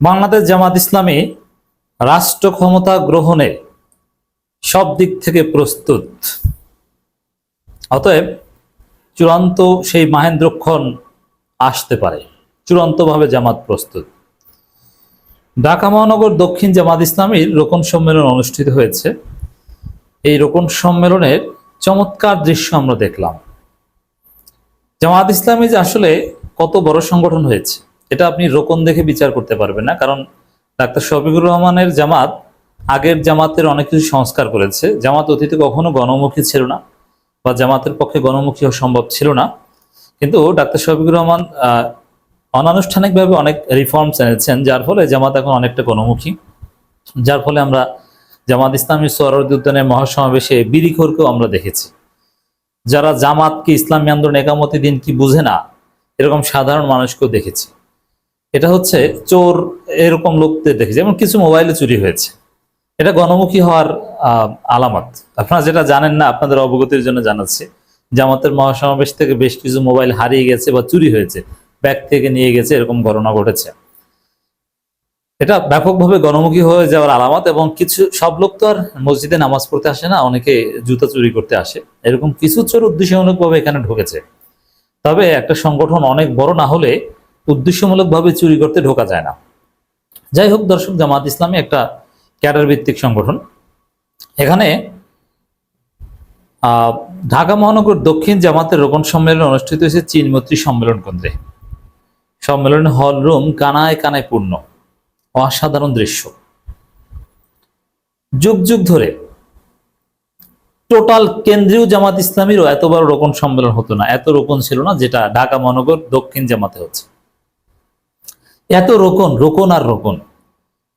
বাংলাদেশ জামাত ইসলামী রাষ্ট্র ক্ষমতা গ্রহণের সব দিক থেকে প্রস্তুত। অতএব চূড়ান্ত সেই মাহেন্দ্রক্ষণ আসতে পারে। চূড়ান্তভাবে জামাত প্রস্তুত। ঢাকা মহানগর দক্ষিণ জামাত ইসলামীর রোকন সম্মেলন অনুষ্ঠিত হয়েছে। এই রোকন সম্মেলনের চমৎকার দৃশ্য আমরা দেখলাম। জামাত ইসলামী যে আসলে কত বড় সংগঠন হয়েছে এটা আপনি রোকন দেখে বিচার করতে পারবেন না, কারণ ডাক্তার শফিকুর রহমানের জামাত আগের জামাতের অনেক কিছু সংস্কার করেছে। জামাত অতীতে কখনো গণমুখী ছিল না বা জামাতের পক্ষে গণমুখী সম্ভব ছিল না। কিন্তু ডাক্তার শফিকুর রহমান অনানুষ্ঠানিকভাবে অনেক রিফর্মস এনেছেন, যার ফলে জামাত এখন অনেকটা গণমুখী। যার ফলে আমরা জামাত ইসলামী সরদ উদ্যানের মহাসমাবেশে বিরিখোরকেও আমরা দেখেছি। যারা জামাতকে ইসলামী আন্দোলন একামতি দিন কি বুঝে না, এরকম সাধারণ মানুষকেও দেখেছি। এটা হচ্ছে চোর এরকম লোকদের দেখেছি যেমন কিছু মোবাইলে চুরি হয়েছে। এটা গণমুখী হওয়ার আলামত। আপনারা যেটা জানেন না, আপনাদের অবগতির জন্য জানাচ্ছি। জামাতের মহাসমাবেশ থেকে বেশ কিছু মোবাইল হারিয়ে গেছে বা চুরি হয়েছে, ব্যাগ থেকে নিয়ে গেছে, এরকম ঘটনা ঘটেছে। এটা ব্যাপকভাবে গণমুখী হয়ে যাওয়ার আলামত এবং কিছু, সব লোক তো আর মসজিদে নামাজ পড়তে আসে না, অনেকে জুতা চুরি করতে আসে। এরকম কিছু চোর উদ্দেশ্যমূলকভাবে এখানে ঢুকেছে। তবে একটা সংগঠন অনেক বড় না হলে উদ্দেশ্যমূলকভাবে চুরি করতে ঢোকা যায় না। যাই হোক, দর্শক, জামাত ইসলামী একটা ক্যাডার ভিত্তিক সংগঠন। এখানে ঢাকা মহানগর দক্ষিণ জামাতের রোপণ সম্মেলন অনুষ্ঠিত হয়েছে চীনমৈত্রী সম্মেলন কেন্দ্রে। সম্মেলনের হল রুম কানায় কানায় পূর্ণ, অসাধারণ দৃশ্য। যুগ যুগ ধরে, টোটাল কেন্দ্রীয় জামাত ইসলামীরও এত বড় রোপণ সম্মেলন হতো না, এত রোপণ ছিল না যেটা ঢাকা মহানগর দক্ষিণ জামাতে হচ্ছে। এত রোকন রোকন আর রোকন।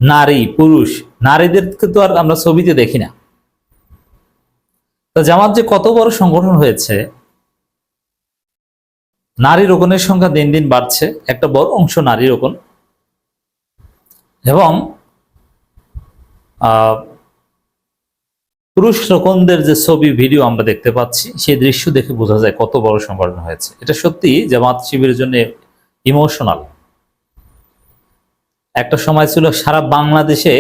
নারী, পুরুষ, নারীদেরকে তো আর আমরা ছবিতে দেখি না। তো জামাত যে কত বড় সংগঠন হয়েছে, নারী রোকনের সংখ্যা দিন দিন বাড়ছে, একটা বড় অংশ নারী রোকন। এবং পুরুষ রোকনদের যে ছবি, ভিডিও আমরা দেখতে পাচ্ছি, সেই দৃশ্য দেখে বোঝা যায় কত বড় সংগঠন হয়েছে। এটা সত্যি জামাত শিবিরের জন্য ইমোশনাল একটা সময় ছিল সারা বাংলাদেশে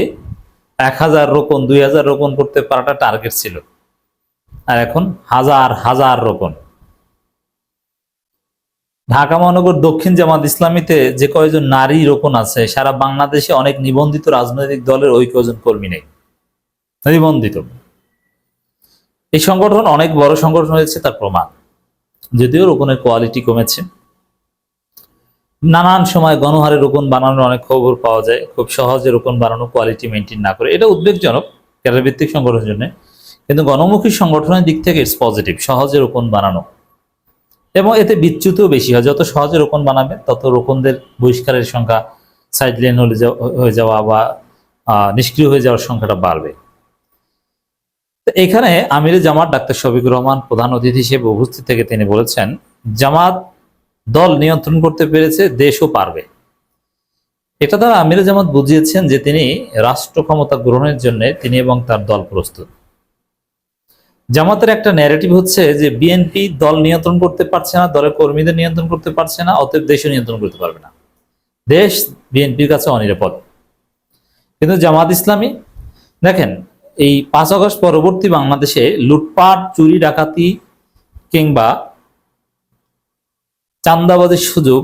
এক হাজার রোপণ, দুই হাজার রোপণ করতে পারাটা টার্গেট ছিল। আর এখন হাজার হাজার রোপণ। ঢাকা মহানগর দক্ষিণ জামাত ইসলামীতে যে কয়জন নারী রোপণ আছে, সারা বাংলাদেশে অনেক নিবন্ধিত রাজনৈতিক দলের ওই কয়জন কর্মী নেই। নিবন্ধিত। এই সংগঠন অনেক বড় সংগঠন হয়েছে, তার প্রমাণ। যদিও রোপণের কোয়ালিটি কমেছে। নানান সময় গণহারে রোপণ বানানোর অনেক খবর পাওয়া যায়। খুব সহজে রোপণ বানানো কোয়ালিটি মেনটেন না করে। এটা উদ্বেগজনক ক্যাডার ভিত্তিক সংগঠনের জন্য। কিন্তু গণমুখী সংগঠনের দিক থেকে ইটস পজিটিভ সহজে রোপণ বানানো। এবং এতে বিচ্যুতিও বেশি হয়। যত সহজে রোপণ বানাবে, তত রোপণদের বহিষ্কারের সংখ্যা হলে যাওয়া- হয়ে যাওয়া বা নিষ্ক্রিয় হয়ে যাওয়ার সংখ্যাটা বাড়বে। এখানে আমিরে জামাত ডাক্তার শফিকুর রহমান প্রধান অতিথি হিসেবে উপস্থিত থেকে তিনি বলেছেন, জামাত দল নিয়ন্ত্রণ করতে পেরেছে, দেশও পারবে। এটা দ্বারা আমিরে জামাত বুঝিয়েছেন যে তিনি রাষ্ট্র ক্ষমতা গ্রহণের জন্য তিনি এবং তার দল প্রস্তুত। জামাতের একটা ন্যারেটিভ হচ্ছে যে বিএনপি দল নিয়ন্ত্রণ করতে পারছে না, দলের কর্মীদের নিয়ন্ত্রণ করতে পারছে না, অতএব দেশও নিয়ন্ত্রণ করতে পারবে না। দেশ বিএনপির কাছে অনিরাপদ। কিন্তু জামাত ইসলামী, দেখেন, এই পাঁচ আগস্ট পরবর্তী বাংলাদেশে লুটপাট, চুরি, ডাকাতি কিংবা চান্দাবাজির সুযোগ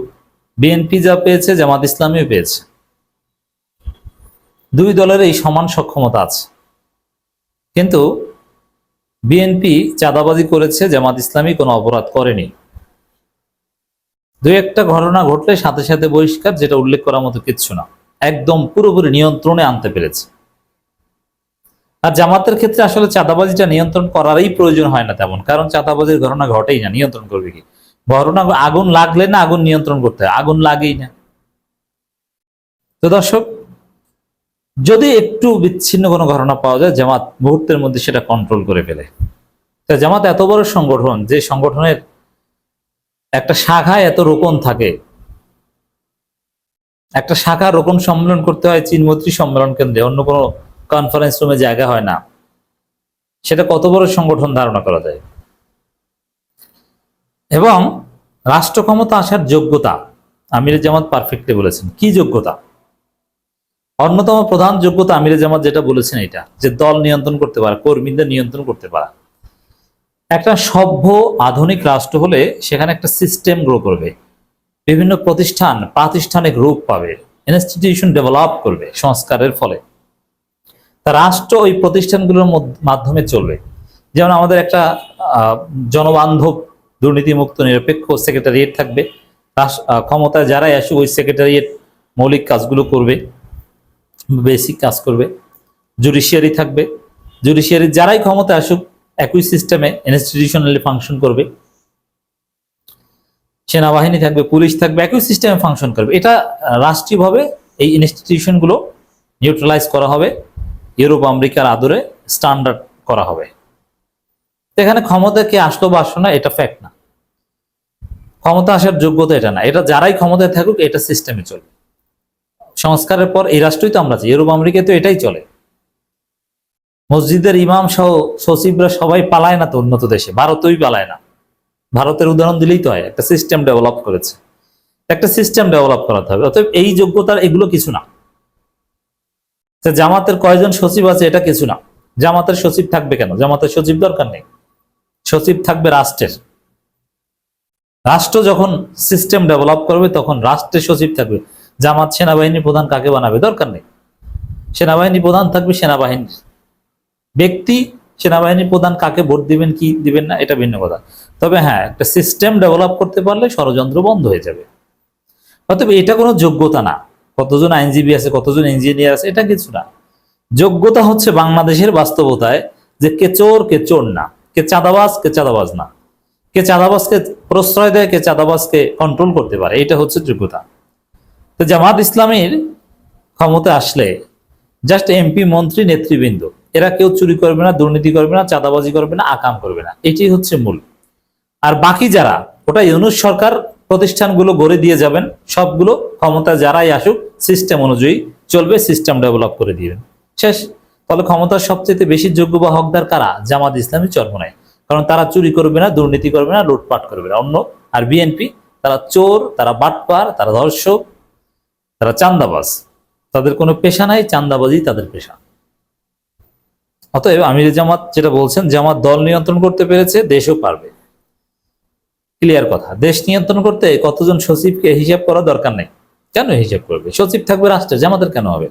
বিএনপি যা পেয়েছে, জামাত ইসলামীও পেয়েছে। দুই দলের এই সমান সক্ষমতা আছে। কিন্তু বিএনপি চাঁদাবাজি করেছে, জামাত ইসলামী কোনো অপরাধ করেনি। দুই একটা ঘটনা ঘটলে সাথে সাথে বহিষ্কার, যেটা উল্লেখ করার মতো কিচ্ছু না। একদম পুরোপুরি নিয়ন্ত্রণে আনতে পেরেছে। আর জামাতের ক্ষেত্রে আসলে চাঁদাবাজিটা নিয়ন্ত্রণ করারই প্রয়োজন হয় না তেমন, কারণ চাঁদাবাজির ঘটনা ঘটেই না। নিয়ন্ত্রণ করবে কি? ঘটনা আগুন লাগলে না আগুন নিয়ন্ত্রণ করতে হয়। আগুন লাগেই না। তো দর্শক, যদি একটু বিচ্ছিন্ন কোনো ঘটনা পাওয়া যায়, জামাত মুহূর্তের মধ্যে সেটা কন্ট্রোল করে ফেলে। জামাত এত বড় সংগঠন, যে সংগঠনের একটা শাখায় এত রোপণ থাকে, একটা শাখা রোপণ সম্মেলন করতে হয় চীনমৈত্রী সম্মেলন কেন্দ্রে, অন্য কোনো কনফারেন্স রুমে জায়গা হয় না, সেটা কত বড় সংগঠন ধারণা করা যায়? এবং রাষ্ট্র ক্ষমতা আসার যোগ্যতা আমির জামাত পারফেক্টলি বলেছেন। কি যোগ্যতা? অন্যতম প্রধান যোগ্যতা আমিরে জামাত যেটা বলেছেন এটা, যে দল নিয়ন্ত্রণ করতে পারা, কর্মীদের নিয়ন্ত্রণ করতে পারা। একটা সভ্য আধুনিক রাষ্ট্র হলে সেখানে একটা সিস্টেম গ্রো করবে। বিভিন্ন প্রতিষ্ঠান প্রাতিষ্ঠানিক রূপ পাবে ইনস্টিটিউশন ডেভেলপ করবে সংস্কারের ফলে। তা রাষ্ট্র ওই প্রতিষ্ঠানগুলোর মাধ্যমে চলবে। যেমন আমাদের একটা জনবান্ধব দুর্নীতিমুক্ত, নিরপেক্ষ সেক্রেটারিয়েট থাকবে। ক্ষমতায় যারাই আসে ওই সেক্রেটারিয়েট মৌলিক কাজগুলো করবে বেসিক কাজ করবে। জুডিশিয়ারি থাকবে। জুডিশিয়ারি যারাই ক্ষমতায় আসুক, একই সিস্টেমে ইনস্টিটিউশনালি ফাংশন করবে। সেনাবাহিনী থাকবে, পুলিশ থাকবে, একই সিস্টেমে ফাংশন করবে। এটা রাষ্ট্রীয়ভাবে এই ইনস্টিটিউশনগুলো নিউট্রালাইজ করা হবে। ইউরোপ, আমেরিকার আদরে স্ট্যান্ডার্ড করা হবে। এখানে ক্ষমতা কে আসলো বা আসলো না, এটা ফ্যাক্ট না। ক্ষমতা আসার যোগ্যতা এটা না। এটা যারাই ক্ষমতায় থাকুক, এটা সিস্টেমে চলবে। সংস্কারের পর এই রাষ্ট্রই তো আমরা ইউরোপ আমেরিকায় তো এটাই চলে। মসজিদের ইমাম সহ সচিবরা সবাই পালায় না তো উন্নত দেশে, ভারতই পালায় না। ভারতের উদাহরণ দিলেই তো হয়, একটা সিস্টেম ডেভেলপ করেছে। একটা সিস্টেম ডেভেলপ করাতে হবে, অতএব এই যোগ্যতার এগুলো কিছু না। জামাতের কয়জন সচিব আছে এটা কিছু না। জামাতের সচিব থাকবে কেন? জামাতের সচিব দরকার নেই। সচিব থাকবে রাষ্ট্রের। রাষ্ট্র যখন সিস্টেম ডেভেলপ করবে, তখন রাষ্ট্রের সচিব থাকবে। জামাত সেনাবাহিনী প্রধান কাকে বানাবে? দরকার নেই। সেনাবাহিনী প্রধান থাকবে সেনাবাহিনীর। ব্যক্তি সেনাবাহিনী প্রধান কাকে ভোট দিবেন, কি দিবেন না, এটা ভিন্ন কথা। তবে হ্যাঁ একটা সিস্টেম ডেভেলপ করতে পারলে ষড়যন্ত্র বন্ধ হয়ে যাবে। অতএব এটা কোনো যোগ্যতা না। কতজন আইনজীবী আছে, কতজন ইঞ্জিনিয়ার আছে, এটা কিছু না। যোগ্যতা হচ্ছে বাংলাদেশের বাস্তবতায় যে কে চোর কে চোর না। কে চাঁদাবাজ কে চাঁদাবাজ না। কে চাঁদাবাজকে প্রশ্রয় দেয়, কে চাঁদাবাজকে কন্ট্রোল করতে পারে এটা হচ্ছে যোগ্যতা। তো জামাত ইসলামীর ক্ষমতা আসলে জাস্ট এমপি মন্ত্রী, নেতৃবৃন্দ, এরা কেউ চুরি করবে না, দুর্নীতি করবে না, চাঁদাবাজি করবে না, আকাম করবে না এটি হচ্ছে মূল। আর বাকি যারা, ওটা ইউনুস সরকার প্রতিষ্ঠানগুলো গড়ে দিয়ে যাবেন, সবগুলো ক্ষমতা যারাই আসুক সিস্টেম অনুযায়ী চলবে সিস্টেম ডেভেলপ করে দিবেন। শেষ। তাহলে ক্ষমতার সবচেয়ে বেশি যোগ্য বা হকদার কারা? জামাত ইসলামী চর্ম চর্মনায় কারণ তারা চুরি করবে না, দুর্নীতি করবে না, লুটপাট করবে না। অন্য আর বিএনপি, তারা চোর, তারা বাটপার, তারা ধর্ষক, তারা চান্দাবাজ। তাদের কোনো পেশা নাই চান্দাবাজি তাদের পেশা। অতএব আমির জামাত যেটা বলছেন, জামাত দল নিয়ন্ত্রণ করতে পেরেছে, দেশও পারবে। ক্লিয়ার কথা, দেশ নিয়ন্ত্রণ করতে কতজন সচিবকে হিসাব করা দরকার নেই? কেন হিসাব করবে? সচিব থাকবে রাষ্ট্রে, জামাতের কেন হবে?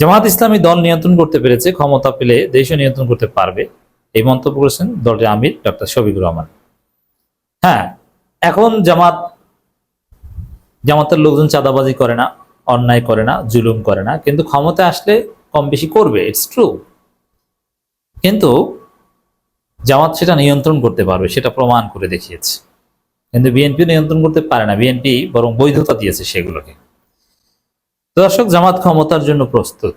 জামাত ইসলামী দল নিয়ন্ত্রণ করতে পেরেছে, ক্ষমতা পেলে দেশও নিয়ন্ত্রণ করতে পারবে। এই মন্তব্য করেছেন দলটির আমির, ডক্টর শফিকুর রহমান। হ্যাঁ এখন জামাত, জামাতের লোকজন চাঁদাবাজি করে না, অন্যায় করে না, জুলুম করে না, কিন্তু ক্ষমতা আসলে কম বেশি করবে ইটস ট্রু কিন্তু জামাত সেটা নিয়ন্ত্রণ করতে পারবে, সেটা প্রমাণ করে দেখিয়েছে। কিন্তু বিএনপি নিয়ন্ত্রণ করতে পারে না, বিএনপি বরং বৈধতা দিয়েছে সেগুলোকে। দর্শক জামাত ক্ষমতার জন্য প্রস্তুত।